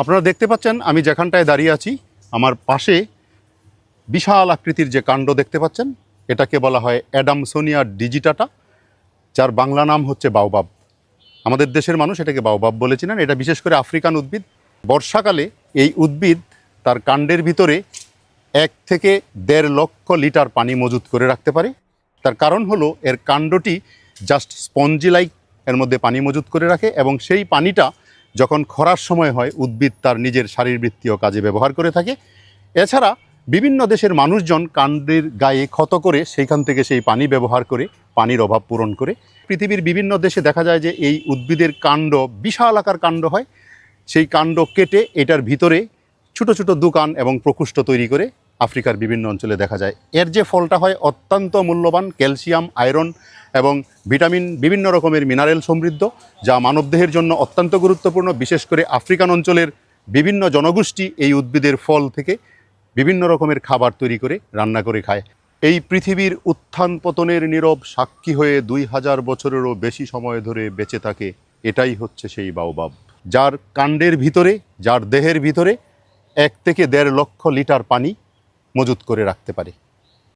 আপনারা দেখতে পাচ্ছেন, আমি যেখানটায় দাঁড়িয়ে আছি, আমার পাশে বিশাল আকৃতির যে কাণ্ড দেখতে পাচ্ছেন, এটাকে বলা হয় অ্যাডামসোনিয়া ডিজিটাটা, যার বাংলা নাম হচ্ছে বাওবাব। আমাদের দেশের মানুষ এটাকে বাওবাব বলেছিলেন এটা বিশেষ করে আফ্রিকান উদ্ভিদ। বর্ষাকালে এই উদ্ভিদ তার কাণ্ডের ভিতরে এক থেকে দেড় লক্ষ লিটার পানি মজুত করে রাখতে পারে। তার কারণ হলো, এর কাণ্ডটি জাস্ট স্পঞ্জি লাইক এর মধ্যে পানি মজুত করে রাখে এবং সেই পানিটা যখন খরার সময় হয়, উদ্ভিদ তার নিজের শারীরবৃত্তীয় কাজে ব্যবহার করে থাকে। এছাড়া বিভিন্ন দেশের মানুষজন কাণ্ডের গায়ে ক্ষত করে সেইখান থেকে সেই পানি ব্যবহার করে, পানির অভাব পূরণ করে। পৃথিবীর বিভিন্ন দেশে দেখা যায় যে, এই উদ্ভিদের কাণ্ড, বিশাল আকার কাণ্ড হয়। সেই কাণ্ড কেটে এটার ভিতরে ছোট ছোট দোকান এবং প্রকোষ্ঠ তৈরি করে আফ্রিকার বিভিন্ন অঞ্চলে দেখা যায়। এর যে ফলটা হয়, অত্যন্ত মূল্যবান ক্যালসিয়াম, আয়রন এবং ভিটামিন বিভিন্ন রকমের মিনারেল সমৃদ্ধ, যা মানবদেহের জন্য অত্যন্ত গুরুত্বপূর্ণ, বিশেষ করে আফ্রিকান অঞ্চলের বিভিন্ন জনগোষ্ঠী এই উদ্ভিদের ফল থেকে বিভিন্ন রকমের খাবার তৈরি করে, রান্না করে খায়। এই পৃথিবীর উত্থান পতনের নীরব সাক্ষী হয়ে দুই হাজার বছরেরও বেশি সময় ধরে বেঁচে থাকে, এটাই হচ্ছে সেই বাওবাব। যার কাণ্ডের ভিতরে, যার দেহের ভিতরে এক থেকে দেড় লক্ষ লিটার পানি মজুত করে রাখতে পারে।